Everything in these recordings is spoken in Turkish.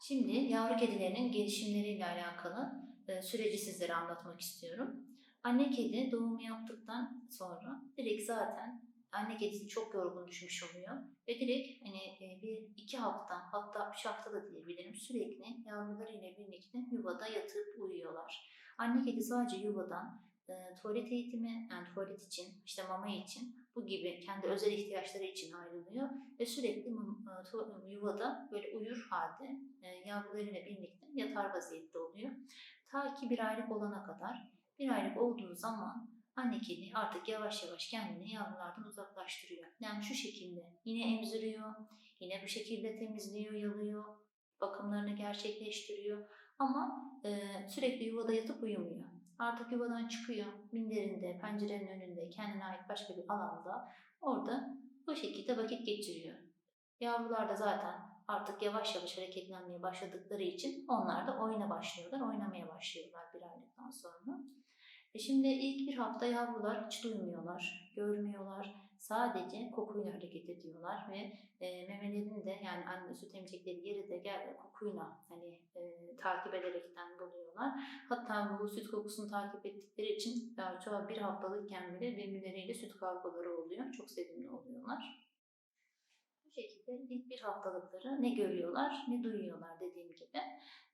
Şimdi yavru kedilerin gelişimleriyle alakalı e, süreci sizlere anlatmak istiyorum. Anne kedi doğumu yaptıktan sonra direkt zaten anne kedisi çok yorgun düşmüş oluyor. Ve direkt hani e, bir iki hafta hatta üç hafta da diyebilirim sürekli yavrularıyla birlikte yuvada yatıp uyuyorlar. Anne kedi sadece yuvadan e, tuvalet eğitimi, yani tuvalet için, işte mama için bu gibi kendi özel ihtiyaçları için ayrılıyor ve sürekli e, yuvada böyle uyur halde e, yavrularıyla birlikte yatar vaziyette oluyor. Ta ki bir aylık olana kadar. Bir aylık olduğu zaman anne kedi artık yavaş yavaş kendini yavrulardan uzaklaştırıyor. Yani şu şekilde yine emziriyor, yine bu şekilde temizliyor, yalıyor, bakımlarını gerçekleştiriyor. Ama e, sürekli yuvada yatıp uyumuyor. Artık yuvadan çıkıyor, minderinde, pencerenin önünde, kendine ait başka bir alanda orada bu şekilde vakit geçiriyor. Yavrular da zaten artık yavaş yavaş hareketlenmeye başladıkları için onlar da oyuna başlıyorlar, oynamaya başlıyorlar bir aylıktan sonra. E şimdi ilk bir hafta yavrular hiç duymuyorlar, görmüyorlar. Sadece kokuyla hareket ediyorlar ve e, memelerini de yani anne süt emecekleri yeri de gel kokuyla hani e, takip ederekten buluyorlar. Hatta bu süt kokusunu takip ettikleri için daha çoğu bir haftalıkken bile birbirleriyle süt kavgaları oluyor. Çok sevimli oluyorlar. Bu şekilde ilk bir haftalıkları ne görüyorlar ne duyuyorlar dediğim gibi.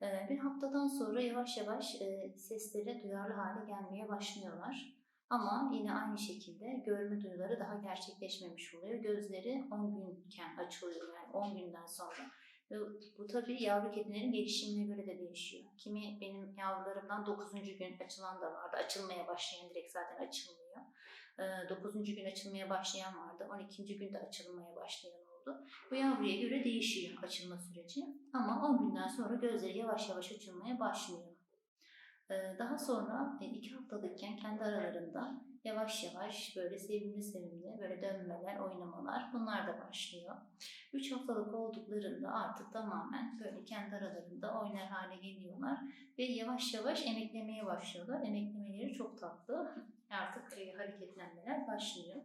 Ee, Bir haftadan sonra yavaş yavaş e, seslere duyarlı hale gelmeye başlıyorlar. Ama yine aynı şekilde görme duyuları daha gerçekleşmemiş oluyor. Gözleri 10 günken açılıyor yani 10 günden sonra. Ve bu tabii yavru kedilerin gelişimine göre de değişiyor. Kimi benim yavrularımdan 9. gün açılan da vardı. Açılmaya başlayan direkt zaten açılmıyor. 9. gün açılmaya başlayan vardı. 12. günde açılmaya başlayan oldu. Bu yavruya göre değişiyor açılma süreci. Ama 10 günden sonra gözleri yavaş yavaş açılmaya başlıyor. Ee, Daha sonra e, iki haftalıkken kendi aralarında yavaş yavaş böyle sevimli sevimli böyle dönmeler, oynamalar bunlar da başlıyor. Üç haftalık olduklarında artık tamamen böyle kendi aralarında oynar hale geliyorlar ve yavaş yavaş emeklemeye başlıyorlar. Emeklemeleri çok tatlı. Artık e, hareketlenmeler başlıyor.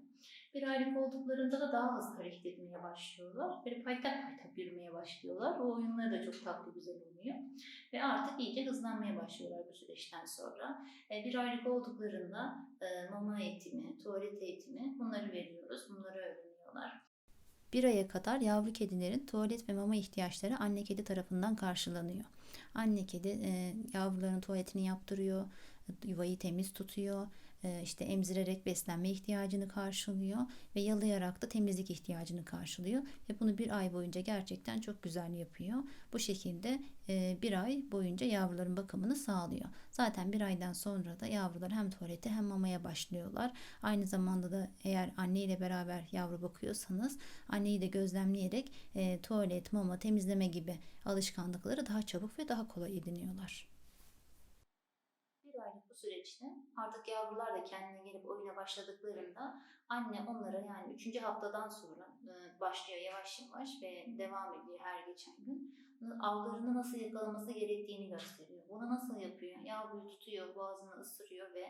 Aylık olduklarında da daha hızlı hareket etmeye başlıyorlar. Böyle paytak paytak yürümeye başlıyorlar. O oyunları da çok tatlı güzel oluyor. Ve artık iyice hızlanmaya başlıyorlar bu süreçten sonra. E, Bir aylık olduklarında e, mama eğitimi, tuvalet eğitimi bunları veriyoruz. Bunları öğreniyorlar. Bir aya kadar yavru kedilerin tuvalet ve mama ihtiyaçları anne kedi tarafından karşılanıyor. Anne kedi e, yavruların tuvaletini yaptırıyor, yuvayı temiz tutuyor, işte emzirerek beslenme ihtiyacını karşılıyor ve yalayarak da temizlik ihtiyacını karşılıyor. Ve bunu bir ay boyunca gerçekten çok güzel yapıyor. Bu şekilde e, bir ay boyunca yavruların bakımını sağlıyor. Zaten bir aydan sonra da yavrular hem tuvalete hem mamaya başlıyorlar. Aynı zamanda da eğer anne ile beraber yavru bakıyorsanız anneyi de gözlemleyerek e, tuvalet, mama, temizleme gibi alışkanlıkları daha çabuk ve daha kolay ediniyorlar. Bu süreçte artık yavrular da kendine gelip oyuna başladıklarında anne onlara yani 3. haftadan sonra e, başlıyor yavaş yavaş ve devam ediyor her geçen gün. Avlarını nasıl yakalaması gerektiğini gösteriyor. Bunu nasıl yapıyor? Yavruyu tutuyor, boğazını ısırıyor ve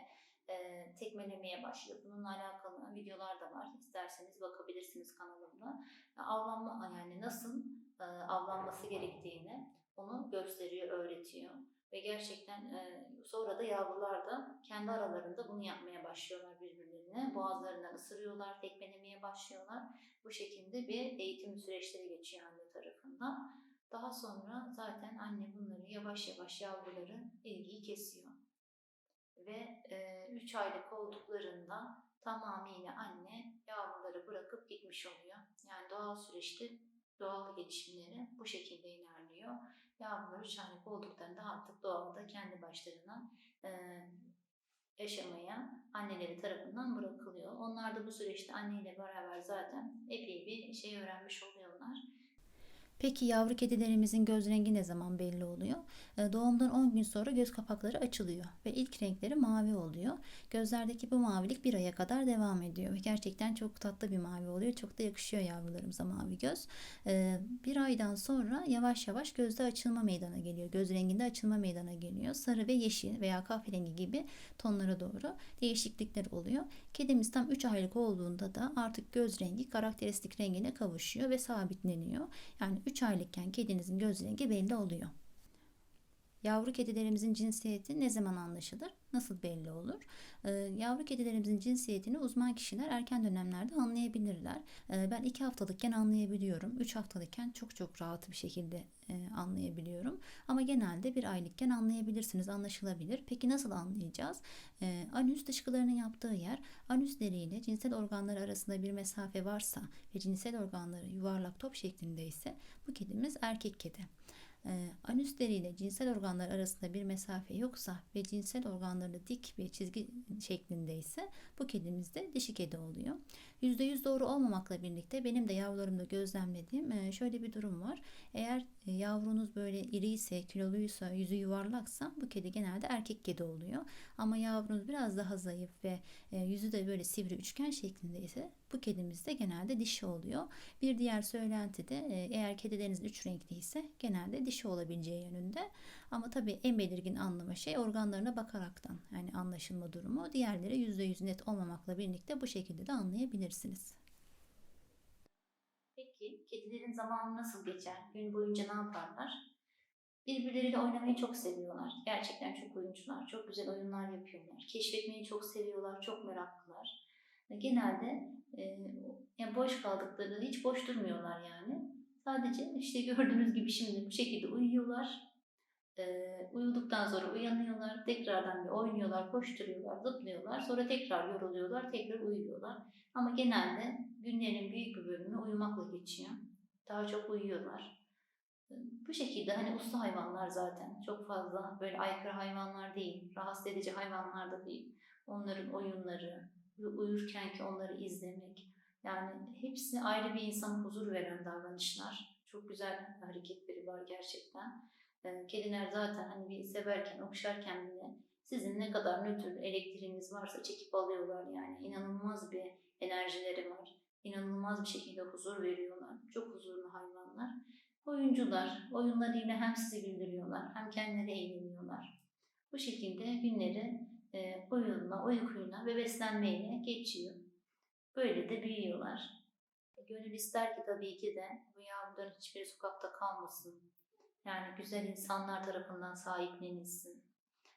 e, tekmelemeye başlıyor. Bununla alakalı videolar da var. İsterseniz bakabilirsiniz kanalımda. Avlanma yani nasıl e, avlanması gerektiğini onu gösteriyor, öğretiyor. Ve gerçekten e, sonra da yavrular da kendi aralarında bunu yapmaya başlıyorlar birbirlerine. Boğazlarından ısırıyorlar, tekmelemeye başlıyorlar. Bu şekilde bir eğitim süreçleri geçiyor anne tarafından. Daha sonra zaten anne bunları yavaş yavaş yavruları ilgiyi kesiyor. Ve 3 aylık olduklarında tamamıyla anne yavruları bırakıp gitmiş oluyor. Yani doğal süreçte doğal gelişimleri bu şekilde ilerliyor. Yavrular 3 aylık olduklarında artık doğada kendi başlarına e, yaşamaya anneleri tarafından bırakılıyor. Onlar da bu süreçte anneyle beraber zaten epey bir şey öğrenmiş oluyorlar. Peki yavru kedilerimizin göz rengi ne zaman belli oluyor? E, Doğumdan 10 gün sonra göz kapakları açılıyor ve ilk renkleri mavi oluyor. Gözlerdeki bu mavilik bir aya kadar devam ediyor gerçekten çok tatlı bir mavi oluyor. Çok da yakışıyor yavrularımıza mavi göz. E, Bir aydan sonra yavaş yavaş gözde açılma meydana geliyor. Göz renginde açılma meydana geliyor. Sarı ve yeşil veya kahverengi gibi tonlara doğru değişiklikler oluyor. Kedimiz tam 3 aylık olduğunda da artık göz rengi karakteristik rengine kavuşuyor ve sabitleniyor. Yani 3 aylıkken kedinizin göz rengi belli oluyor. Yavru kedilerimizin cinsiyeti ne zaman anlaşılır? Nasıl belli olur? Ee, yavru kedilerimizin cinsiyetini uzman kişiler erken dönemlerde anlayabilirler. Ee, ben 2 haftalıkken anlayabiliyorum. 3 haftalıkken çok çok rahat bir şekilde e, anlayabiliyorum. Ama genelde bir aylıkken anlayabilirsiniz, anlaşılabilir. Peki nasıl anlayacağız? Ee, anüs dışkılarının yaptığı yer, anüs deriyle cinsel organları arasında bir mesafe varsa ve cinsel organları yuvarlak top şeklinde ise bu kedimiz erkek kedi. Ee, anüs deriyle cinsel organlar arasında bir mesafe yoksa ve cinsel organları dik bir çizgi şeklinde ise bu kedimiz de dişi kedi oluyor. %100 doğru olmamakla birlikte benim de yavrularımda gözlemlediğim e, şöyle bir durum var. Eğer e, yavrunuz böyle iri ise, kiloluysa, yüzü yuvarlaksa bu kedi genelde erkek kedi oluyor. Ama yavrunuz biraz daha zayıf ve e, yüzü de böyle sivri üçgen şeklinde ise bu kedimiz de genelde dişi oluyor. Bir diğer söylenti de eğer kedileriniz üç renkli ise genelde dişi olabileceği yönünde. Ama tabii en belirgin anlama şey organlarına bakaraktan yani anlaşılma durumu. Diğerleri %100 net olmamakla birlikte bu şekilde de anlayabilirsiniz. Peki kedilerin zamanı nasıl geçer? Gün boyunca ne yaparlar? Birbirleriyle oynamayı çok seviyorlar. Gerçekten çok oyuncular. Çok güzel oyunlar yapıyorlar. Keşfetmeyi çok seviyorlar. Çok meraklılar. Genelde e, yani boş kaldıkları hiç boş durmuyorlar yani. Sadece işte gördüğünüz gibi şimdi bu şekilde uyuyorlar. E, uyuduktan sonra uyanıyorlar. Tekrardan bir oynuyorlar, koşturuyorlar, zıplıyorlar. Sonra tekrar yoruluyorlar, tekrar uyuyorlar. Ama genelde günlerin büyük bir bölümü uyumakla geçiyor. Daha çok uyuyorlar. Bu şekilde hani uslu hayvanlar zaten. Çok fazla böyle aykırı hayvanlar değil, rahatsız edici hayvanlar da değil. Onların oyunları, uyurken ki onları izlemek. Yani hepsi ayrı bir insana huzur veren davranışlar. Çok güzel hareketleri var gerçekten. Ee, Kediler zaten hani bir severken, okşarken bile sizin ne kadar nötr elektriğiniz varsa çekip alıyorlar yani. İnanılmaz bir enerjileri var. İnanılmaz bir şekilde huzur veriyorlar. Çok huzurlu hayvanlar. Oyuncular, oyunlarıyla hem sizi güldürüyorlar hem kendileri eğleniyorlar. Bu şekilde günleri e, oyunla, uykuyla ve beslenmeyle geçiyor. Böyle de büyüyorlar. Gönül ister ki tabii ki de bu yavruların hiçbiri sokakta kalmasın. Yani güzel insanlar tarafından sahiplenilsin.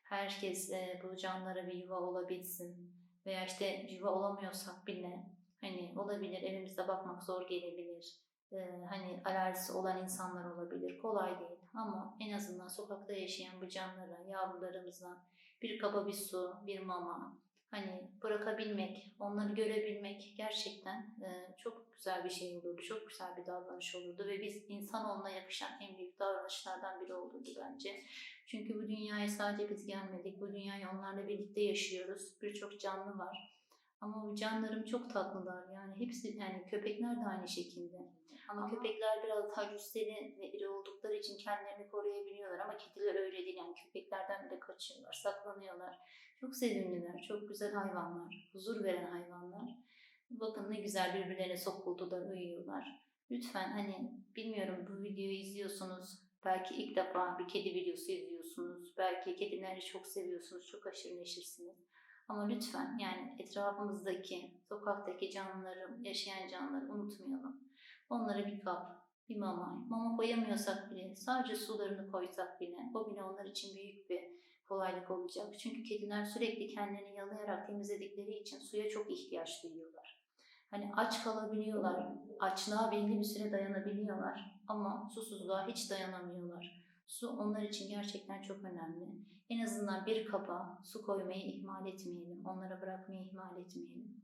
Herkes e, bu canlara bir yuva olabilsin. Veya işte yuva olamıyorsak bile hani olabilir evimizde bakmak zor gelebilir. Ee, hani alerjisi olan insanlar olabilir. Kolay değil ama en azından sokakta yaşayan bu canlara, yavrularımıza bir kaba bir su, bir mama hani bırakabilmek, onları görebilmek gerçekten e, çok güzel bir şey olurdu. Çok güzel bir davranış olurdu ve biz insanoğluna yakışan en büyük davranışlardan biri olurdu bence. Çünkü bu dünyaya sadece biz gelmedik. Bu dünyayı onlarla birlikte yaşıyoruz. Birçok canlı var. Ama bu canlarım çok tatlılar. Yani hepsi yani köpekler de aynı şekilde. Ama, Ama- köpekler biraz daha cüsseli ve iri oldukları için kendilerini koruyabiliyorlar. Ama kediler öyle değil. Yani köpeklerden bile kaçıyorlar, saklanıyorlar. Çok sevimliler, çok güzel hayvanlar, huzur veren hayvanlar. Bakın ne güzel birbirlerine sokuldular, uyuyorlar. Lütfen hani bilmiyorum bu videoyu izliyorsunuz. Belki ilk defa bir kedi videosu izliyorsunuz. Belki kedileri çok seviyorsunuz, çok aşırı neşirsiniz. Ama lütfen yani etrafımızdaki, sokaktaki canlıları, yaşayan canlıları unutmayalım. Onlara bir kap, bir mama, mama koyamıyorsak bile, sadece sularını koysak bile, o bile onlar için büyük bir kolaylık olacak. Çünkü kediler sürekli kendilerini yalayarak temizledikleri için suya çok ihtiyaç duyuyorlar. Hani aç kalabiliyorlar, açlığa belli bir süre dayanabiliyorlar ama susuzluğa hiç dayanamıyorlar. Su onlar için gerçekten çok önemli. En azından bir kaba su koymayı ihmal etmeyelim, onlara bırakmayı ihmal etmeyelim.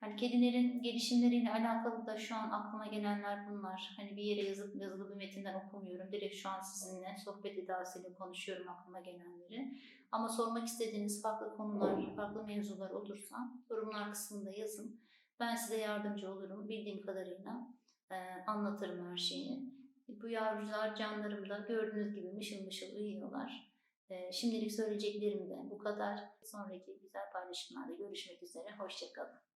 Hani kedilerin gelişimleriyle alakalı da şu an aklıma gelenler bunlar. Hani bir yere yazıp yazılı bir metinden okumuyorum. Direkt şu an sizinle sohbet edasıyla konuşuyorum aklıma gelenleri. Ama sormak istediğiniz farklı konular, farklı mevzular olursa yorumlar kısmında yazın. Ben size yardımcı olurum. Bildiğim kadarıyla e, anlatırım her şeyi. Bu yavrular canlarım da gördüğünüz gibi mışıl mışıl uyuyorlar. E, şimdilik söyleyeceklerim de bu kadar. Sonraki güzel paylaşımlarda görüşmek üzere. Hoşçakalın.